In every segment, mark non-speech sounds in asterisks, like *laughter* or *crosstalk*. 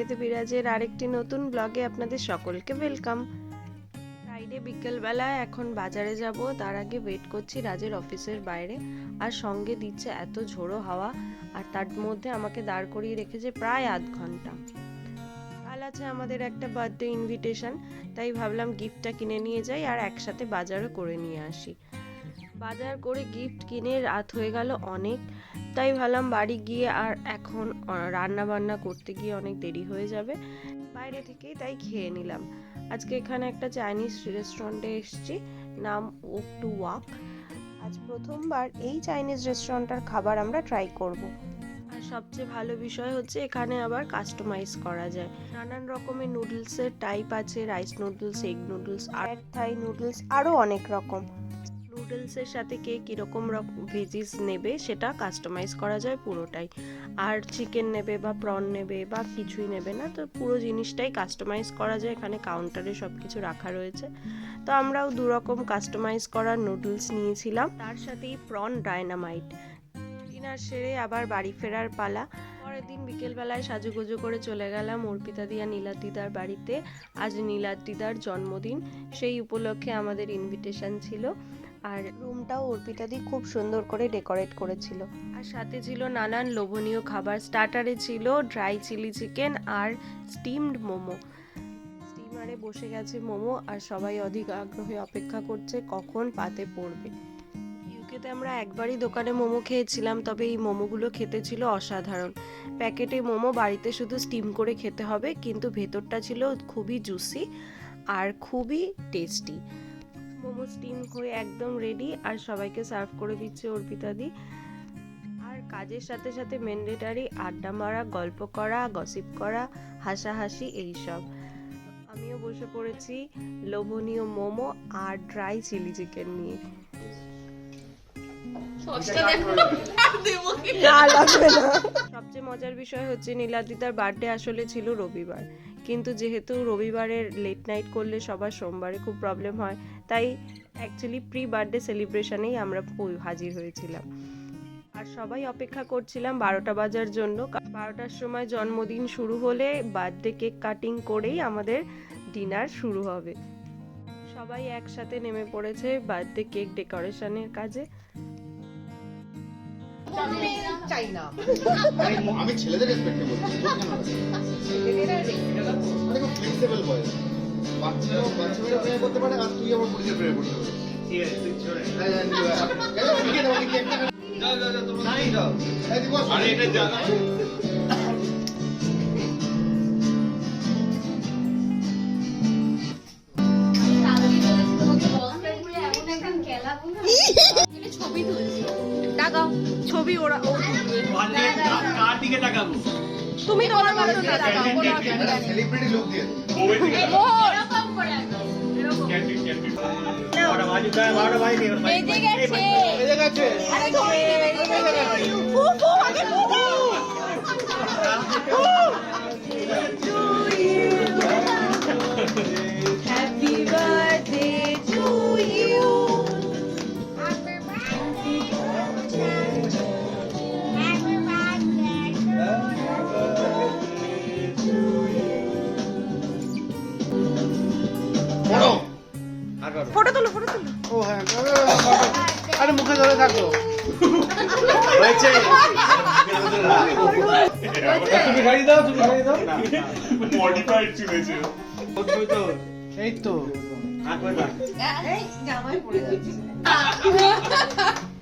বাইরেতে বিরাজের আরেকটি নতুন ব্লগে আপনাদের সকলকে ওয়েলকাম ফ্রাইডে বিকেলবেলায় এখন বাজারে যাব, তার আগে ওয়েট করছি রাজের অফিসের বাইরে, আর সঙ্গে দিচ্ছে এত ঝোড়ো হাওয়া, আর তার মধ্যে আমাকে দাঁড় করিয়ে রেখেছে প্রায় আধ ঘণ্টা। কাল আছে আমাদের একটা বার্থডে ইনভিটেশন তাই ভাবলাম গিফটটা কিনে নিয়ে যাই আর একসাথে বাজারও করে নিয়ে আসি। বাজার করে গিফট কিনে রাত হয়ে গেল অনেক তাই ভাবলাম বাড়ি গিয়ে আর এখন রান্না বান্না করতে গিয়ে অনেক দেরি হয়ে যাবে। বাইরে থেকেই তাই খেয়ে নিলাম। আজকে এখানে একটা চাইনিজ রেস্টুরেন্টে এসেছি, নাম ওক টু ওয়াক। আজ প্রথমবার এই চাইনিজ রেস্টুরেন্টটার খাবার আমরা ট্রাই করব। আর সবচেয়ে ভালো বিষয় হচ্ছে এখানে আবার কাস্টমাইজ করা যায়। নানান রকমের নুডলসের টাইপ আছে রাইস নুডলস এগ নুডলস আর থাই নুডলস আরও অনেক রকম। নুডলসের সাথে কে কীরকম রকম ভেজিস নেবে সেটা কাস্টমাইজ করা যায় পুরোটাই। আর চিকেন নেবে বা প্রন নেবে বা কিছুই নেবে না, তো পুরো জিনিসটাই কাস্টমাইজ করা যায়। এখানে কাউন্টারে সব কিছু রাখা রয়েছে। তো আমরাও দু রকম কাস্টমাইজ করা নুডলস নিয়েছিলাম। তার সাথেই প্রন ডায়নামাইট ডিনার সেরে আবার বাড়ি ফেরার পালা। পরের দিন বিকেলবেলায় সাজুগুজু করে চলে গেলাম অর্পিতা দিয়া নীলাদিদার বাড়িতে। আজ নীলাদিদার জন্মদিন। সেই উপলক্ষে আমাদের ইনভিটেশন ছিল। আর রুমটাও অর্পিতাদি খুব সুন্দর করে ডেকোরেট করেছিল। আর সাথে ছিল নানান লোভনীয় খাবার। স্টার্টারে ছিল ড্রাই চিলি চিকেন আর স্টিমড মোমো। স্টিমারে বসে গেছে মোমো আর সবাই অধিক আগ্রহে অপেক্ষা করছে কখন পাতে পড়বে। ইউকেতে আমরা একবারই দোকানে মোমো খেয়েছিলাম, তবে এই মোমোগুলো খেতে ছিল অসাধারণ। প্যাকেটে মোমো বাড়িতে শুধু স্টিম করে খেতে হবে, কিন্তু ভেতরটা ছিল খুবই জুসি আর খুবই টেস্টি। মোমো স্টিম হয়ে একদম রেডি আর সবাইকে সার্ভ করে দিচ্ছে অর্পিতাদি আর কাজের সাথে সাথে ম্যান্ডেটারি আড্ডা মারা গল্প করা গসিপ করা হাসাহাসি এইসব। আমিও বসে পড়েছি লোভনীয় মোমো আর ড্রাই চিলি চিকেন নিয়ে। সবচেয়ে মজার বিষয় হচ্ছে নীলাদিতার বার্থডে আসলে ছিল রবিবার। কিন্তু যেহেতু রবিবারের লেট নাইট করলে সবার সোমবারে খুব প্রবলেম হয়, তাই অ্যাকচুয়ালি প্রি বার্থডে সেলিব্রেশনেই আমরা হাজির হয়েছিলাম। আর সবাই অপেক্ষা করছিলাম বারোটা বাজার জন্য। বারোটার সময় জন্মদিন শুরু হলে বার্থডে কেক কাটিং করেই আমাদের ডিনার শুরু হবে। সবাই একসাথে নেমে পড়েছে বার্থডে কেক ডেকোরেশনের কাজে। চাই না। আমি- আমি ছেলেদের রেসপেক্টে বলছি? মানে ফ্লেক্সিবল বাচ্চারাও করতে পারে আর তুই আমার পুলিশের প্রেমে করতে পারে ঠিক আছে তুই। যাও যাও যাও তোমরা নাই যাও। আরে এটা জানা। ছবি ওরা কার দিকে তাকাবো তুমি তোমার মতো তাকাও সেলিব্রিটি লোক দিয়ে। দে। ক্যান্টিন ক্যান্টিন ফটো তুলো ফটো তুলো। ও হ্যাঁ, আরে মুখে ধরে থাকো। হয়েছে। তুমি গাড়ি দাও তুমি গাড়ি দাও। মডিফাইড চলেছে এই তো। আর করবা *laughs*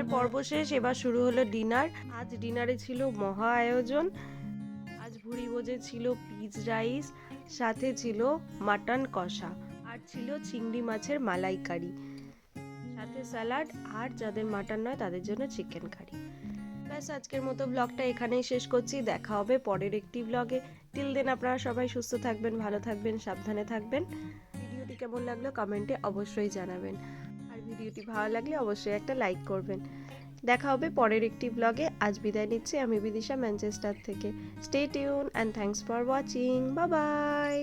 এর পর্ব শেষ, এবার শুরু হলো ডিনার। আজ ডিনারে ছিল মহা আয়োজন। আজ ভুড়ি ভোজে ছিল পিচ রাইস, সাথে ছিল মাটন কষা, আর ছিল চিংড়ি মাছের মালাইকারি। সাথে স্যালাড, আর যাদের মাটন নয় তাদের জন্য চিকেন কারি। ব্যাস, আজকের মতো ব্লগটা এখানেই শেষ করছি। দেখা হবে পরের একটি ব্লগে। টিল দেন আপনারা সবাই সুস্থ থাকবেন, ভালো থাকবেন, সাবধানে থাকবেন। ভিডিওটি কেমন লাগল কমেন্টে অবশ্যই জানাবেন। ভিডিওটি ভালো লাগলে অবশ্যই একটা লাইক করবেন। দেখা হবে পরের একটি ব্লগে। আজ বিদায় নিচ্ছি আমি বিদিশা ম্যানচেস্টার থেকে। Stay tuned and thanks for watching bye bye